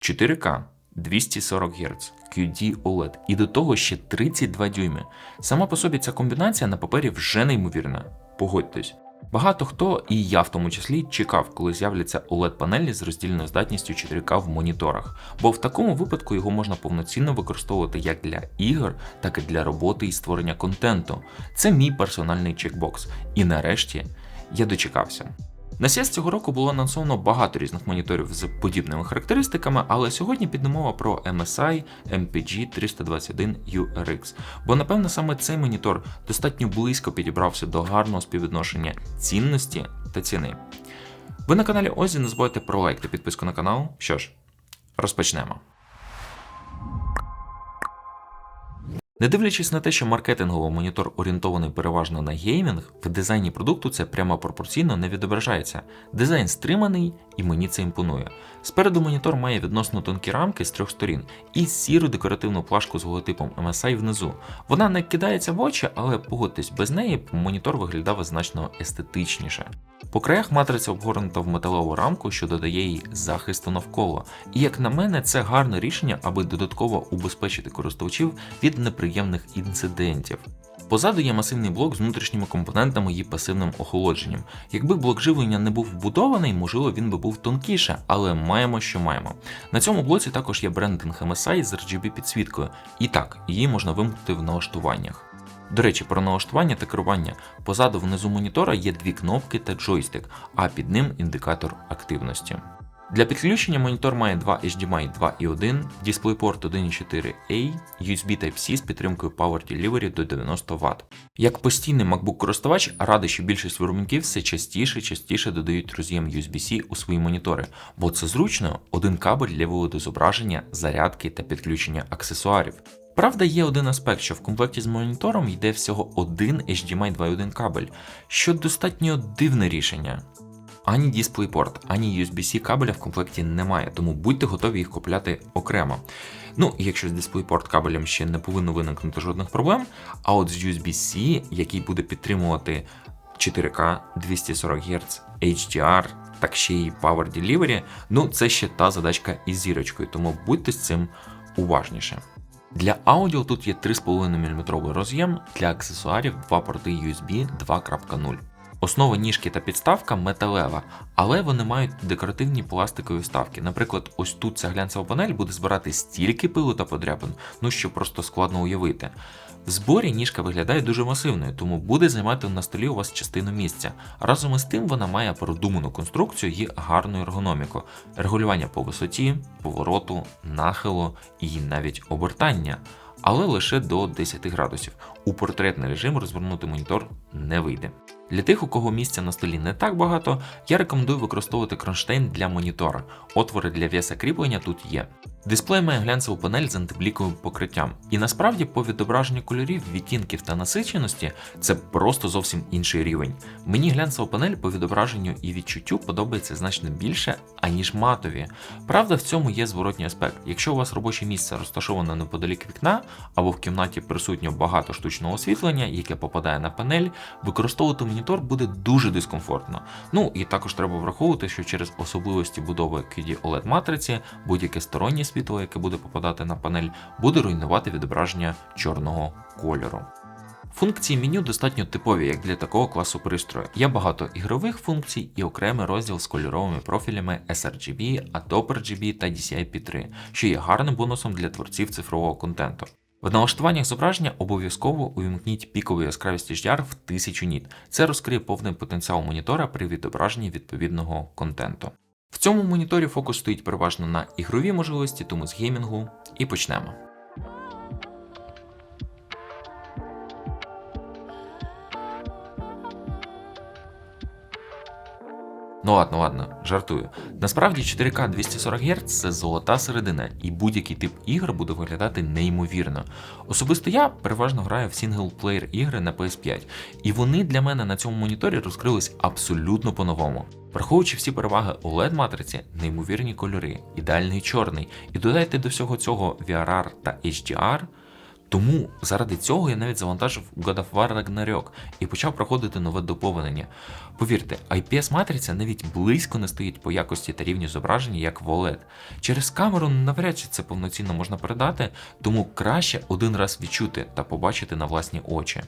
4К 240 Гц, QD OLED і до того ще 32 дюйми. Сама по собі ця комбінація на папері вже неймовірна. Погодьтесь. Багато хто, і я в тому числі, чекав, коли з'являться OLED-панелі з роздільною здатністю 4К в моніторах, бо в такому випадку його можна повноцінно використовувати як для ігор, так і для роботи і створення контенту. Це мій персональний чекбокс. І нарешті я дочекався. На CES цього року було анонсовано багато різних моніторів з подібними характеристиками, але сьогодні підемова про MSI MPG 321 URX, бо напевно саме цей монітор достатньо близько підібрався до гарного співвідношення цінності та ціни. Ви на каналі Озі не забувайте про лайк та підписку на канал. Що ж, розпочнемо. Не дивлячись на те, що маркетинговий монітор орієнтований переважно на геймінг, в дизайні продукту це прямо пропорційно не відображається. Дизайн стриманий і мені це імпонує. Спереду монітор має відносно тонкі рамки з трьох сторін і сіру декоративну плашку з логотипом MSI внизу. Вона не кидається в очі, але погодьтесь, без неї монітор виглядав значно естетичніше. По краях матриця обгорнута в металеву рамку, що додає їй захисту навколо. І як на мене, це гарне рішення, аби додатково убезпечити користувачів від неприємних інцидентів. Позаду є масивний блок з внутрішніми компонентами і пасивним охолодженням. Якби блок живлення не був вбудований, можливо, він би був тонкіше, але маємо, що маємо. На цьому блоці також є брендинг MSI з RGB підсвіткою, і так, її можна вимкнути в налаштуваннях. До речі, про налаштування та керування. Позаду внизу монітора є дві кнопки та джойстик, а під ним індикатор активності. Для підключення монітор має два HDMI 2.1, DisplayPort 1.4A, USB Type-C з підтримкою Power Delivery до 90 Вт. Як постійний MacBook користувач, радий, що більшість виробників все частіше частіше додають роз'єм USB-C у свої монітори, бо це зручно один кабель для виводу зображення, зарядки та підключення аксесуарів. Правда, є один аспект, що в комплекті з монітором йде всього один HDMI 2.1 кабель, що достатньо дивне рішення. Ані DisplayPort, ані USB-C кабеля в комплекті немає, тому будьте готові їх купляти окремо. Ну, якщо з DisplayPort кабелем ще не повинно виникнути жодних проблем, а от з USB-C, який буде підтримувати 4К 240 Гц, HDR, так ще й Power Delivery, ну це ще та задачка із зірочкою, тому будьте з цим уважніше. Для аудіо тут є 3,5 мм роз'єм, для аксесуарів два порти USB 2.0. Основа ніжки та підставка металева, але вони мають декоративні пластикові вставки. Наприклад, ось тут ця глянцева панель буде збирати стільки пилу та подряпин, ну що просто складно уявити. В зборі ніжка виглядає дуже масивною, тому буде займати на столі у вас частину місця. Разом із тим вона має продуману конструкцію і гарну ергономіку, регулювання по висоті, повороту, нахилу і навіть обертання, але лише до 10 градусів. У портретний режим розвернути монітор не вийде. Для тих, у кого місця на столі не так багато, я рекомендую використовувати кронштейн для монітора. Отвори для веса кріплення тут є. Дисплей має глянцеву панель з антибліковим покриттям, і насправді по відображенню кольорів, відтінків та насиченості це просто зовсім інший рівень. Мені глянцева панель по відображенню і відчуттю подобається значно більше, аніж матові. Правда, в цьому є зворотній аспект. Якщо у вас робоче місце розташоване неподалік вікна або в кімнаті присутньо багато штучного освітлення, яке попадає на панель, використовувати монітор буде дуже дискомфортно. Ну і також треба враховувати, що через особливості будови QD OLED матриці будь-яке стороннє світло, яке буде попадати на панель, буде руйнувати відображення чорного кольору. Функції меню достатньо типові, як для такого класу пристрою. Є багато ігрових функцій і окремий розділ з кольоровими профілями sRGB, Adobe RGB та DCI-P3, що є гарним бонусом для творців цифрового контенту. В налаштуваннях зображення обов'язково увімкніть пікову яскравість HDR в 1000 ніт. Це розкриє повний потенціал монітора при відображенні відповідного контенту. В цьому моніторі фокус стоїть переважно на ігрові можливості, тому з геймінгу і почнемо. Ну ладно, ладно, жартую. Насправді 4К 240 Гц це золота середина, і будь-який тип ігр буде виглядати неймовірно. Особисто я переважно граю в сінглплеєр ігри на PS5, і вони для мене на цьому моніторі розкрились абсолютно по-новому. Враховуючи всі переваги oled матриці, неймовірні кольори, ідеальний чорний, і додайте до всього цього VRR та HDR, Тому заради цього я навіть завантажив God of War Ragnarok і почав проходити нове доповнення. Повірте, IPS-матриця навіть близько не стоїть по якості та рівню зображення, як в OLED. Через камеру навряд чи це повноцінно можна передати, тому краще один раз відчути та побачити на власні очі.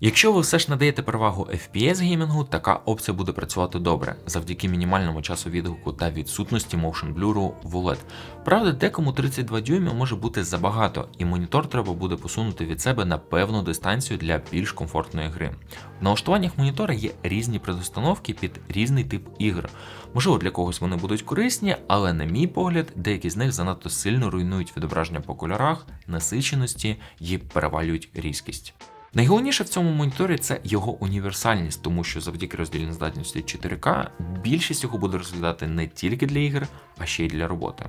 Якщо ви все ж надаєте перевагу FPS геймінгу, така опція буде працювати добре завдяки мінімальному часу відгуку та відсутності motion blur в OLED. Правда, декому 32 дюймів може бути забагато, і монітор треба буде посунути від себе на певну дистанцію для більш комфортної гри. В налаштуваннях монітора є різні предустановки під різний тип ігр. Можливо, для когось вони будуть корисні, але на мій погляд, деякі з них занадто сильно руйнують відображення по кольорах, насиченості і перевалюють різкість. Найголовніше в цьому моніторі це його універсальність, тому що завдяки роздільній здатності 4К більшість його буде розглядати не тільки для ігр, а ще й для роботи.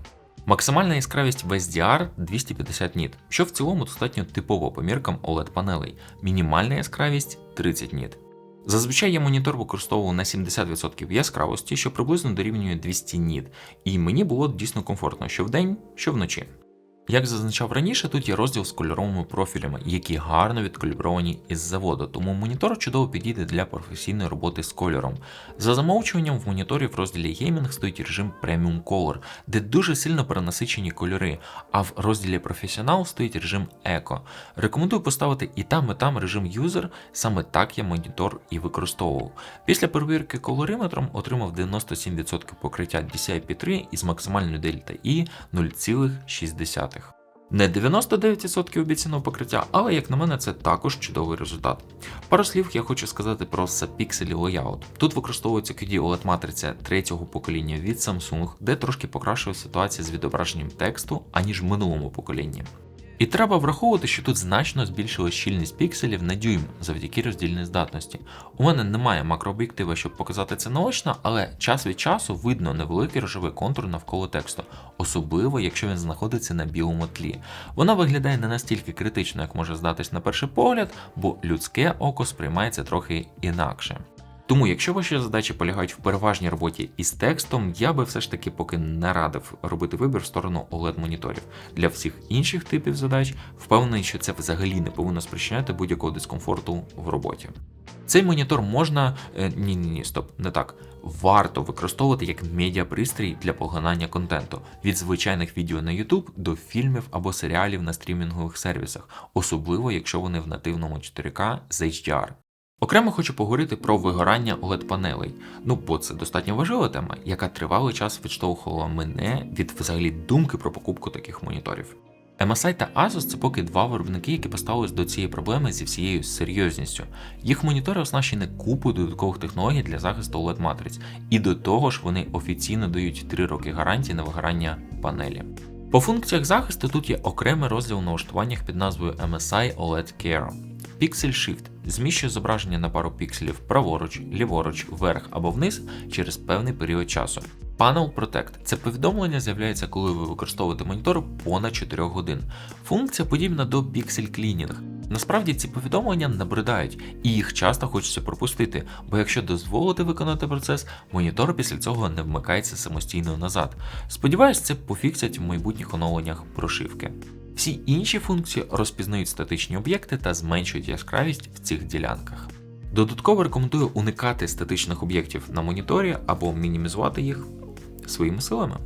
Максимальна яскравість в SDR 250 ніт, що в цілому достатньо типово по міркам OLED панелей. Мінімальна яскравість 30 ніт. Зазвичай я монітор використовував на 70% яскравості, що приблизно дорівнює 200 ніт, і мені було дійсно комфортно що вдень, що вночі. Як зазначав раніше, тут є розділ з кольоровими профілями, які гарно відкалібровані із заводу, тому монітор чудово підійде для професійної роботи з кольором. За замовчуванням в моніторі в розділі Gaming стоїть режим Premium Color, де дуже сильно перенасичені кольори, а в розділі Професіонал стоїть режим Eco. Рекомендую поставити і там, і там режим User, саме так я монітор і використовував. Після перевірки колориметром отримав 97% покриття DCI-P3 із максимальною Delta I 0,6. Не 99% обіцяного покриття, але як на мене, це також чудовий результат. Пару слів я хочу сказати про Sapixel Layout. Тут використовується QD OLED матриця третього покоління від Samsung, де трошки покращує ситуація з відображенням тексту, аніж в минулому поколінні. І треба враховувати, що тут значно збільшилась щільність пікселів на дюйм завдяки роздільній здатності. У мене немає макрооб'єктива, щоб показати це наочно, але час від часу видно невеликий рожевий контур навколо тексту, особливо якщо він знаходиться на білому тлі. Вона виглядає не настільки критично, як може здатись на перший погляд, бо людське око сприймається трохи інакше. Тому, якщо ваші задачі полягають в переважній роботі із текстом, я би все ж таки поки не радив робити вибір в сторону oled моніторів Для всіх інших типів задач впевнений, що це взагалі не повинно спричиняти будь-якого дискомфорту в роботі. Цей монітор можна. Ні, ні, ні, стоп, не так. Варто використовувати як медіапристрій для поглинання контенту від звичайних відео на YouTube до фільмів або серіалів на стрімінгових сервісах, особливо якщо вони в нативному 4К з HDR. Окремо хочу поговорити про вигорання oled панелей. Ну бо це достатньо важлива тема, яка тривалий час відштовхувала мене від взагалі думки про покупку таких моніторів. MSI та Asus це поки два виробники, які поставились до цієї проблеми зі всією серйозністю. Їх монітори оснащені купою додаткових технологій для захисту oled матриць, і до того ж вони офіційно дають 3 роки гарантії на вигорання панелі. По функціях захисту тут є окремий розділ в налаштуваннях під назвою MSI OLED Care. Pixel Shift зміщує зображення на пару пікселів праворуч, ліворуч, вверх або вниз через певний період часу. Panel Protect це повідомлення з'являється, коли ви використовуєте монітор понад 4 годин. Функція подібна до Pixel Cleaning. Насправді ці повідомлення набридають, і їх часто хочеться пропустити, бо якщо дозволити виконати процес, монітор після цього не вмикається самостійно назад. Сподіваюсь, це пофіксять в майбутніх оновленнях прошивки. Всі інші функції розпізнають статичні об'єкти та зменшують яскравість в цих ділянках. Додатково рекомендую уникати статичних об'єктів на моніторі або мінімізувати їх своїми силами.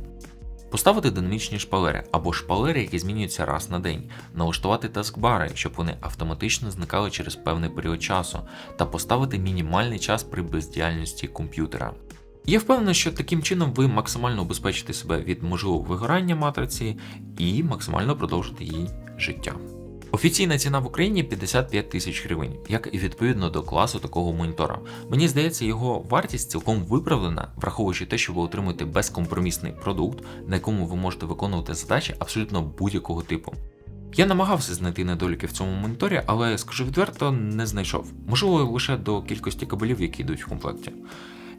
Поставити динамічні шпалери або шпалери, які змінюються раз на день, налаштувати таскбари, щоб вони автоматично зникали через певний період часу, та поставити мінімальний час при бездіяльності комп'ютера. Я впевнений, що таким чином ви максимально убезпечите себе від можливого вигорання матриці і максимально продовжите її життя. Офіційна ціна в Україні 55 тисяч гривень, як і відповідно до класу такого монітора. Мені здається, його вартість цілком виправлена, враховуючи те, що ви отримуєте безкомпромісний продукт, на якому ви можете виконувати задачі абсолютно будь-якого типу. Я намагався знайти недоліки в цьому моніторі, але скажу відверто, не знайшов. Можливо, лише до кількості кабелів, які йдуть в комплекті.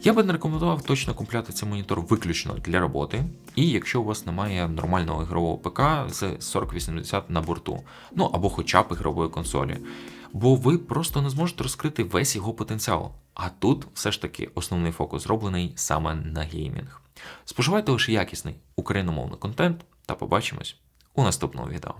Я би не рекомендував точно купляти цей монітор виключно для роботи, і якщо у вас немає нормального ігрового ПК з 4080 на борту, ну або хоча б ігрової консолі, бо ви просто не зможете розкрити весь його потенціал. А тут все ж таки основний фокус зроблений саме на геймінг. Споживайте лише якісний україномовний контент та побачимось у наступному відео.